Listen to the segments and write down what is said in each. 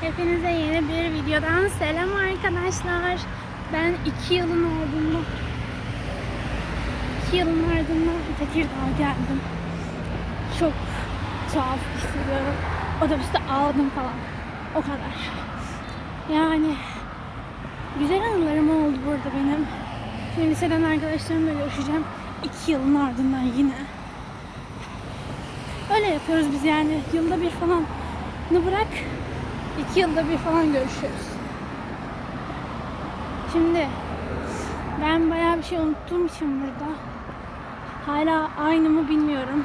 Hepinize yeni bir videodan selam arkadaşlar. Ben iki yılın ardından iki yılın ardından Tekirdağ'a geldim. Çok tuhaf hissediyorum. Otobüste ağladım falan. O kadar. Yani güzel anılarım oldu burada benim. Şimdi liseden arkadaşlarımla görüşeceğim. İki yılın ardından yine. Öyle yapıyoruz biz yani. Yılda bir falan. Ne bırak iki yılda bir falan görüşüyoruz. Şimdi ben bayağı bir şey unuttuğum için burada hala aynı mı bilmiyorum.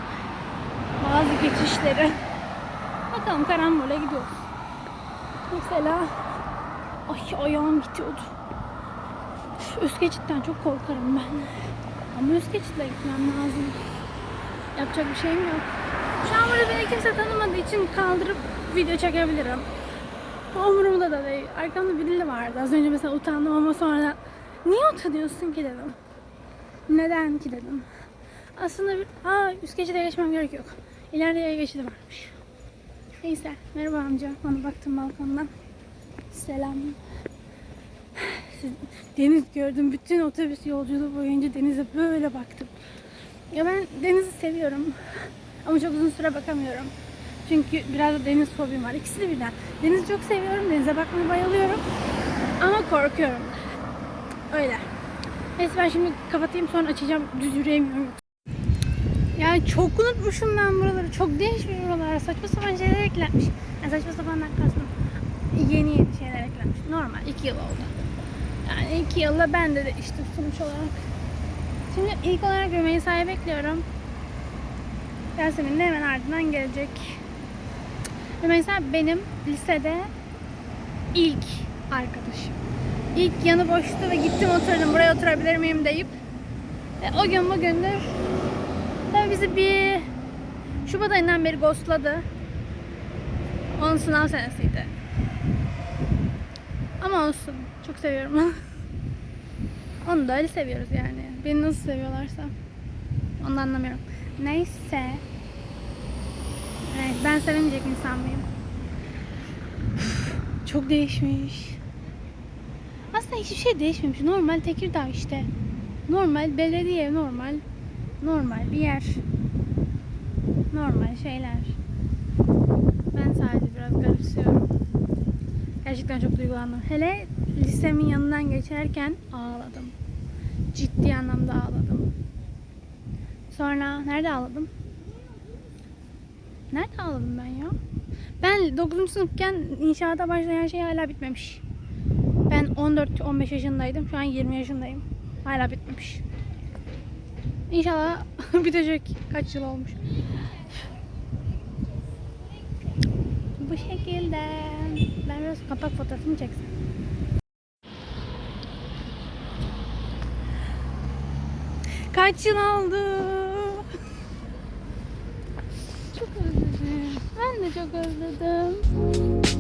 Bazı geçişleri. Bakalım karambole gidiyoruz. Mesela ay ayağım gidiyordu. Üf, Özgeçit'ten çok korkarım ben. Ama Özgeçit'le gitmem lazım. Yapacak bir şeyim yok. Şu an burada beni kimse tanımadığı için kaldırıp video çekebilirim. Umurumda da değil. Arkamda birileri vardı. Az önce mesela utandım ama sonra niye utanıyorsun ki dedim. Neden ki dedim. Aslında bir, aa üst geçide geçmem gerek yok. İleride yaya geçidi varmış. Neyse merhaba amca. Bana baktım balkondan. Selam. Siz- Deniz gördüm. Bütün otobüs yolculuğu boyunca denize böyle baktım. Ya ben denizi seviyorum. Ama çok uzun süre bakamıyorum. Çünkü biraz da deniz fobim var. İkisi de birden. Denizi çok seviyorum. Denize bakmayı bayılıyorum. Ama korkuyorum. Öyle. Neyse ben şimdi kapatayım sonra açacağım. Düz yürüyemiyorum. Yani çok unutmuşum ben buraları. Çok değişmiş buralar. Saçma sapan şeyler eklenmiş. Yani saçma sapandan kastım. Yeni yeni şeyler eklenmiş. Normal. iki yıl oldu. Yani iki yılla ben de değiştim sonuç olarak. Şimdi ilk olarak Rümeysa'yı bekliyorum. Yasemin de hemen ardından gelecek. Rümeysa benim lisede ilk arkadaşım. İlk yanı boştu ve gittim oturdum buraya oturabilir miyim deyip ve o gün bugündür tabii bizi bir Şubat ayından beri ghostladı. Onun sınav senesiydi. Ama olsun. Çok seviyorum onu. Onu da öyle seviyoruz yani. Beni nasıl seviyorlarsa. Onu da anlamıyorum. Neyse. Evet, ben sevemeyecek insan mıyım? Çok değişmiş. Aslında hiçbir şey değişmemiş. Normal Tekirdağ işte. Normal belediye, normal. Normal bir yer. Normal şeyler. Ben sadece biraz garipsiyorum. Gerçekten çok duygulandım. Hele lisemin yanından geçerken ağladım. Ciddi anlamda ağladım. Sonra nerede ağladım? Nerede ağladım ben ya? Ben 9. sınıfken inşaata başlayan şey hala bitmemiş. Ben 14-15 yaşındaydım. Şu an 20 yaşındayım. Hala bitmemiş. İnşallah bitecek. Kaç yıl olmuş. Bu şekilde. Ben biraz kapak fotoğrafımı çeksem. Kaç yıl oldu? Çok özledim. Ben de çok özledim.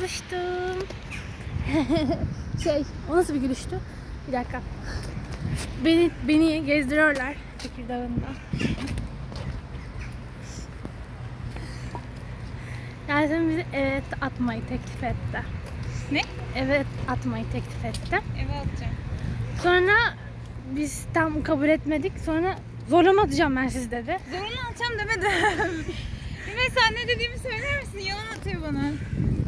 Buluştum. şey, o nasıl bir gülüştü? Bir dakika. Beni beni gezdiriyorlar Tekirdağ'ında. Yasemin bizi evet atmayı teklif etti. Ne? Evet atmayı teklif etti. Eve atacağım. Sonra biz tam kabul etmedik. Sonra zorlama atacağım ben siz dedi. Zorunu atacağım demedim. Mesela ne dediğimi söyler misin? Yalan atıyor bana.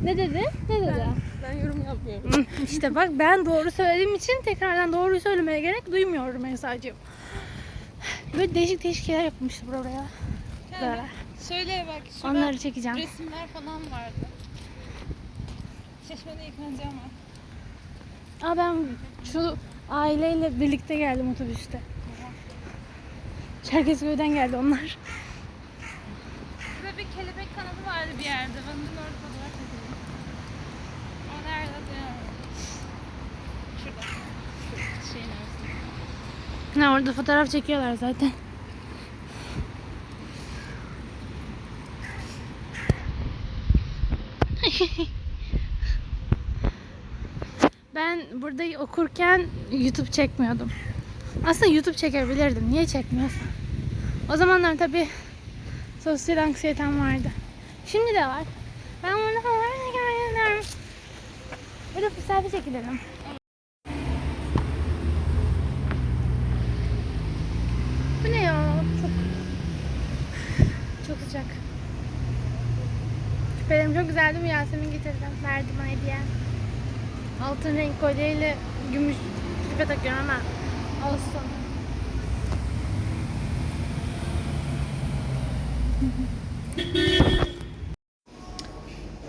Ne dedi? Ne dedi? Ben yorum yapmıyorum. işte bak ben doğru söylediğim için tekrardan doğruyu söylemeye gerek duymuyorum mesajcığım. Böyle değişik değişik şeyler yapmıştı buraya. Böyle. Şöyle bak şurada Onları çekeceğim. resimler falan vardı. Çeşmede yıkanacağım var. Aa ben şu aileyle birlikte geldim otobüste. Çerkezköy'den geldi onlar. Kelebek kanadı vardı bir yerde. Ben de orada fotoğraf çekildim. O nerede duyamadım. Şurada. Şu şeyin arasında. Orada fotoğraf çekiyorlar zaten. ben burada okurken YouTube çekmiyordum. Aslında YouTube çekebilirdim. Niye çekmiyorsam? O zamanlar tabii sosyal anksiyetem vardı. Şimdi de var. Ben burada Burada bir selfie çekilelim. Bu ne ya? Çok çok sıcak. Küpelerim çok güzeldi mi Yasemin getirdi. Verdi bana hediye. Altın renk kolyeyle gümüş küpe takıyorum ama olsun.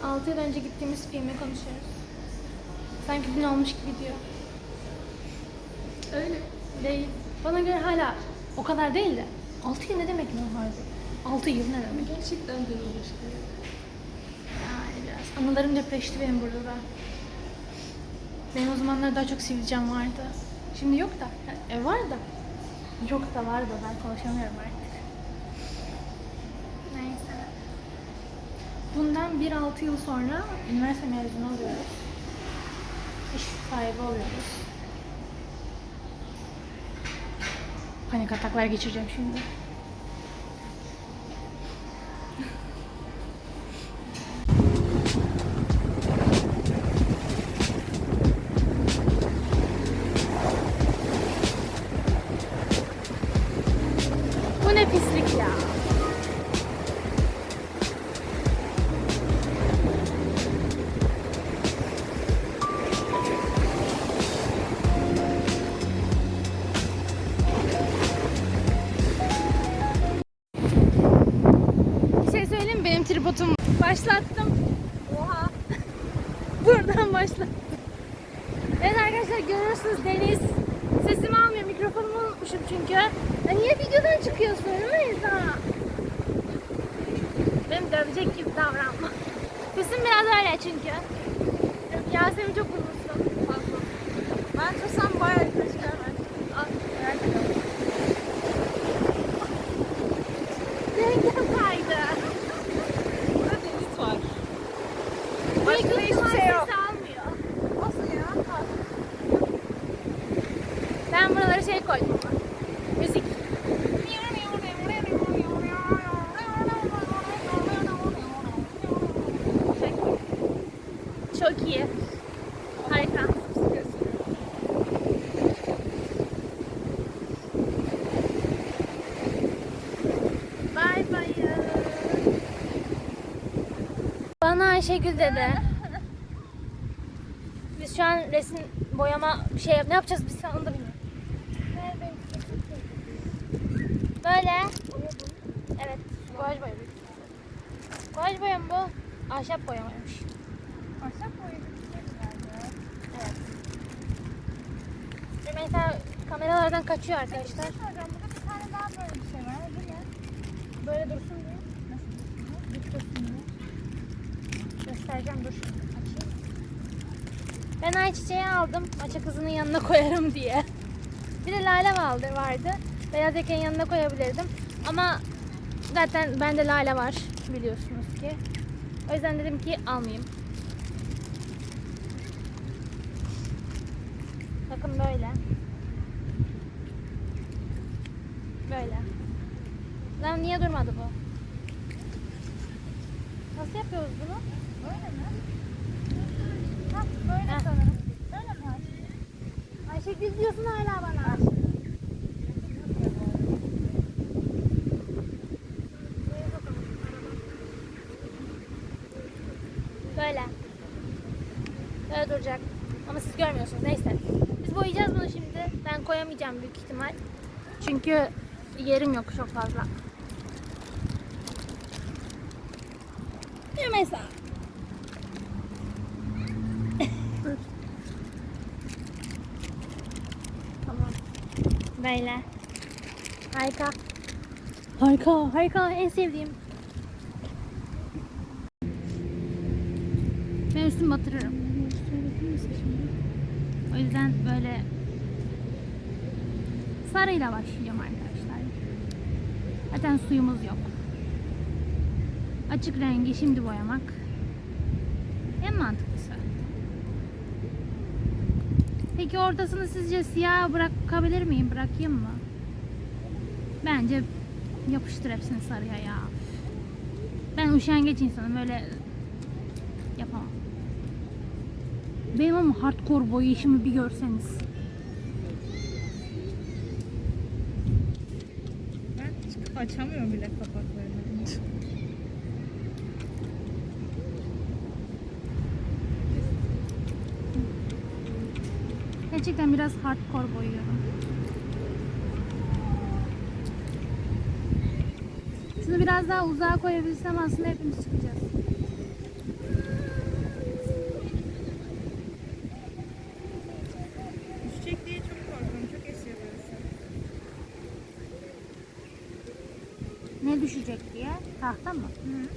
Altı yıl önce gittiğimiz filmi konuşuyoruz. Sanki dün olmuş gibi diyor. Öyle. Değil. Bana göre hala o kadar değil de. 6 yıl ne demek lan harbi? 6 yıl ne demek? Gerçekten de olmuş. Yani biraz. Anılarım depreşti benim burada da. Benim o zamanlar daha çok sivilcem vardı. Şimdi yok da. Yani ev var da. Yok da var da ben konuşamıyorum artık. Neyse. Bundan 1-6 yıl sonra üniversite mezunu oluyoruz. İş sahibi oluyoruz. Panik ataklar geçireceğim şimdi. Bu ne pislik ya. Başlattım. Oha. Buradan başlattım. Evet arkadaşlar görüyorsunuz Deniz. Sesimi almıyor. Mikrofonumu unutmuşum çünkü. Ya niye videodan çıkıyorsun Rümeysa? Benim dövecek gibi davranma. Sesim biraz öyle çünkü. Yasemin çok. Fazla. Ben tutsam bayağı yukarı çıkar bence. Al, merak ediyorum. Rengim kaydı. Burada deniz var. Başka Başka hiçbir şey yok. Sesi almıyor. Nasıl ya? Ben buralara şey koydum ama. Müzik. Çok iyi. Harika. Bay bay. Bana Ayşegül dedi. Biz şu an resim boyama bir şey yap. Ne yapacağız biz onu da bilmiyorum. Böyle. Evet. Guaj boya. Guaj boya mı bu? Ahşap boyamaymış. Mesela kameralardan kaçıyor arkadaşlar. Hocam burada bir tane daha böyle bir şey var. Ne? Böyle dursun diye. Nasıl dursun diye? Göstereceğim dur. Açayım. Ben ayçiçeği aldım. Maça kızının yanına koyarım diye. Bir de lale vardı. vardı. Beyaz yakanın yanına koyabilirdim. Ama zaten bende lale var biliyorsunuz ki. O yüzden dedim ki almayayım. Bakın böyle. Böyle. Lan niye durmadı bu? Nasıl yapıyoruz bunu? Böyle mi? Ha, böyle Heh. sanırım. Böyle mi? Ayşegül diyorsun hala bana. Böyle. Böyle duracak. Ama siz görmüyorsunuz. Neyse. Biz boyayacağız bunu şimdi. Ben koyamayacağım büyük ihtimal. Çünkü yerim yok çok fazla. Mesela. tamam. Böyle. Harika. Harika, harika. En sevdiğim. Ben üstümü batırırım. Yüzden böyle sarıyla başlayacağım arkadaşlar. Zaten suyumuz yok. Açık rengi şimdi boyamak en mantıklısı. Peki ortasını sizce siyah bırakabilir miyim? Bırakayım mı? Bence yapıştır hepsini sarıya ya. Ben üşengeç insanım öyle yapamam. Benim ama hardcore boyu işimi bir görseniz. Ben çıkıp açamıyorum bile kapaklarını. Gerçekten biraz hardcore boyuyorum. Şunu biraz daha uzağa koyabilsem aslında hepimiz çıkacağız. Düşecek diye çok korkuyorum. Çok esiyor burası. Ne düşecek diye? Tahta mı? Hı.